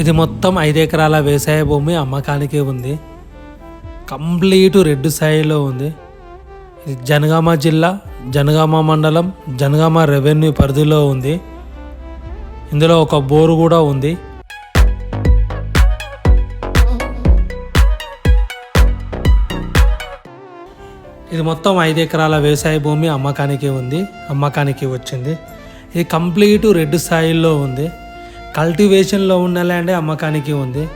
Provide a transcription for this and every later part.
ఇది మొత్తం ఐదు ఎకరాల వ్యవసాయ భూమి అమ్మకానికి ఉంది. కంప్లీట్ రెడ్ సాయిలో ఉంది. ఇది జనగామ జిల్లా జనగామ మండలం జనగామ రెవెన్యూ పరిధిలో ఉంది. ఇందులో ఒక బోరు కూడా ఉంది. ఇది మొత్తం ఐదు ఎకరాల వ్యవసాయ భూమి అమ్మకానికి ఉంది అమ్మకానికి వచ్చింది. ఇది కంప్లీట్ రెడ్ సాయిల్లో ఉంది. కల్టివేషన్లో ఉన్న ల్యాండే అమ్మకానికి ఉంది.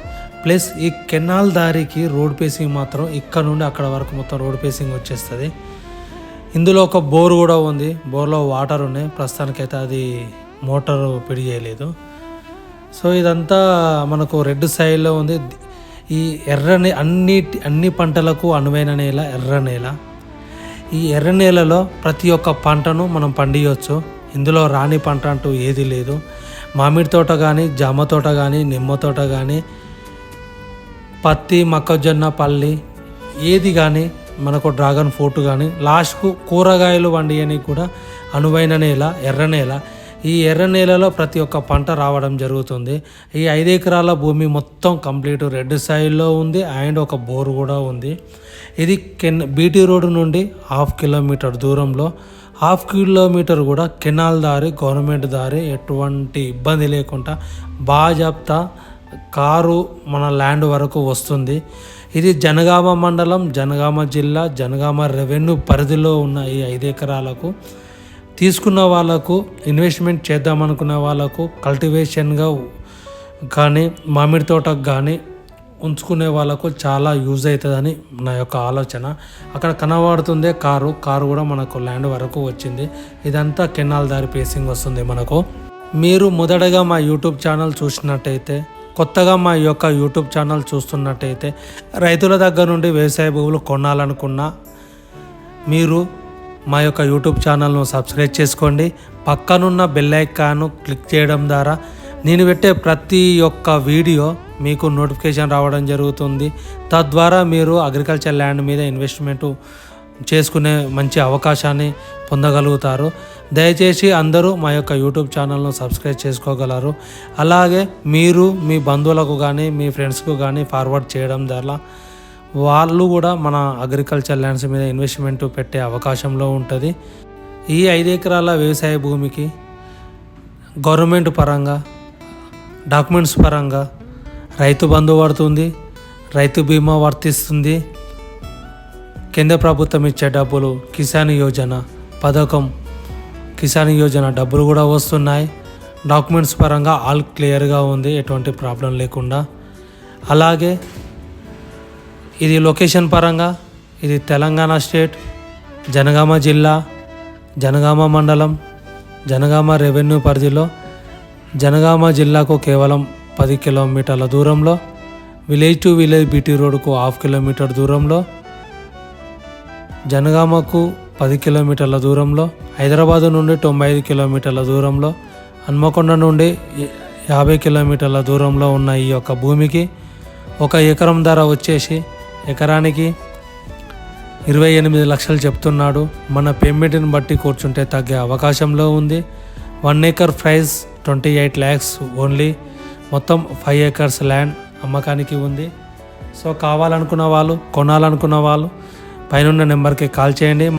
ప్లస్ ఈ కెనాల్ దారికి రోడ్ పేసింగ్ మాత్రం ఇక్కడ నుండి అక్కడ వరకు మొత్తం రోడ్ పేసింగ్ వచ్చేస్తుంది. ఇందులో ఒక బోర్ కూడా ఉంది. బోర్లో వాటర్ ఉన్నాయి. ప్రస్తుతానికైతే అది మోటార్ పిడి చేయలేదు. సో ఇదంతా మనకు రెడ్ సైడ్లో ఉంది. ఈ ఎర్రని అన్ని అన్ని పంటలకు అనువైన నేల ఎర్ర నేల. ఈ ఎర్ర నేలలో ప్రతి ఒక్క పంటను మనం పండియొచ్చు. ఇందులో రాణి పంట అంటూ ఏది లేదు. మామిడి తోట కానీ జామ తోట కానీ నిమ్మ తోట కానీ పత్తి మొక్కజొన్న పల్లి ఏది కానీ మనకు డ్రాగన్ ఫ్రూట్ కానీ లాస్ట్కు కూరగాయలు వండియనికి కూడా అనువైన నేల ఎర్ర నేల. ఈ ఎర్ర నేలలో ప్రతి ఒక్క పంట రావడం జరుగుతుంది. ఈ ఐదు ఎకరాల భూమి మొత్తం కంప్లీట్ రెడ్ సాయిల్లో ఉంది అండ్ ఒక బోర్ కూడా ఉంది. ఇది కెన్ బీటీ రోడ్డు నుండి హాఫ్ కిలోమీటర్ దూరంలో హాఫ్ కిలోమీటర్ కూడా కెనాల్ దారి గవర్నమెంట్ దారి ఎటువంటి ఇబ్బంది లేకుండా బాజాప్తా కారు మన ల్యాండ్ వరకు వస్తుంది. ఇది జనగామ మండలం జనగామ జిల్లా జనగామ రెవెన్యూ పరిధిలో ఉన్న ఈ ఐదు ఎకరాలకు తీసుకున్న వాళ్ళకు ఇన్వెస్ట్మెంట్ చేద్దామనుకున్న వాళ్ళకు కల్టివేషన్గా కానీ మామిడి తోటకు కానీ ఉంచుకునే వాళ్ళకు చాలా యూజ్ అవుతుందని నా యొక్క ఆలోచన. అక్కడ కనబడుతుందే కారు. కారు కూడా మనకు ల్యాండ్ వరకు వచ్చింది. ఇదంతా కెనాల్ దారి పేసింగ్ వస్తుంది మనకు. మీరు మొదటగా మా యూట్యూబ్ ఛానల్ చూసినట్టయితే కొత్తగా మా యొక్క యూట్యూబ్ ఛానల్ చూస్తున్నట్టయితే రైతుల దగ్గర నుండి వ్యవసాయ భూములు కొనాలనుకున్నా మీరు మా యొక్క యూట్యూబ్ ఛానల్ను సబ్స్క్రైబ్ చేసుకోండి. పక్కనున్న బెల్ ఐకాన్ను క్లిక్ చేయడం ద్వారా నేను పెట్టే ప్రతి ఒక్క వీడియో మీకు నోటిఫికేషన్ రావడం జరుగుతుంది. తద్వారా మీరు అగ్రికల్చర్ ల్యాండ్ మీద ఇన్వెస్ట్మెంట్ చేసుకునే మంచి అవకాశాన్ని పొందగలుగుతారు. దయచేసి అందరూ మా యొక్క యూట్యూబ్ ఛానల్ను సబ్స్క్రైబ్ చేసుకోగలరు. అలాగే మీరు మీ బంధువులకు కానీ మీ ఫ్రెండ్స్కు కానీ ఫార్వర్డ్ చేయడం ద్వారా వాళ్ళు కూడా మన అగ్రికల్చర్ ల్యాండ్స్ మీద ఇన్వెస్ట్మెంట్ పెట్టే అవకాశంలో ఉంటుంది. ఈ ఐదు ఎకరాల వ్యవసాయ భూమికి గవర్నమెంట్ పరంగా డాక్యుమెంట్స్ పరంగా రైతు బంధు పడుతుంది రైతు బీమా వర్తిస్తుంది. కేంద్ర ప్రభుత్వం ఇచ్చే డబ్బులు కిసాన్ యోజన పథకం. కిసాన్ యోజన డబ్బులు కూడా వస్తున్నాయి. డాక్యుమెంట్స్ పరంగా ఆల్ క్లియర్గా ఉంది ఎటువంటి ప్రాబ్లం లేకుండా. అలాగే ఇది లొకేషన్ పరంగా ఇది తెలంగాణ స్టేట్ జనగామ జిల్లా జనగామ మండలం జనగామ రెవెన్యూ పరిధిలో. జనగామ జిల్లాకు కేవలం పది కిలోమీటర్ల దూరంలో విలేజ్ టు విలేజ్ బీటీ రోడ్కు హాఫ్ కిలోమీటర్ దూరంలో జనగామకు పది కిలోమీటర్ల దూరంలో హైదరాబాద్ నుండి తొంభై ఐదు కిలోమీటర్ల దూరంలో హన్మకొండ నుండి యాభై కిలోమీటర్ల దూరంలో ఉన్న ఈ యొక్క భూమికి ఒక ఎకరం ధర వచ్చేసి ఎకరానికి ఇరవై ఎనిమిది లక్షలు చెప్తున్నాడు. మన పేమెంట్ని బట్టి కూర్చుంటే తగ్గే అవకాశంలో ఉంది. One acre price twenty eight lakhs only. మొత్తం ఫైవ్ ఏకర్స్ ల్యాండ్ అమ్మకానికి ఉంది. సో కావాలనుకున్న వాళ్ళు కొనాలనుకున్న వాళ్ళు పైన నెంబర్కి కాల్ చేయండి.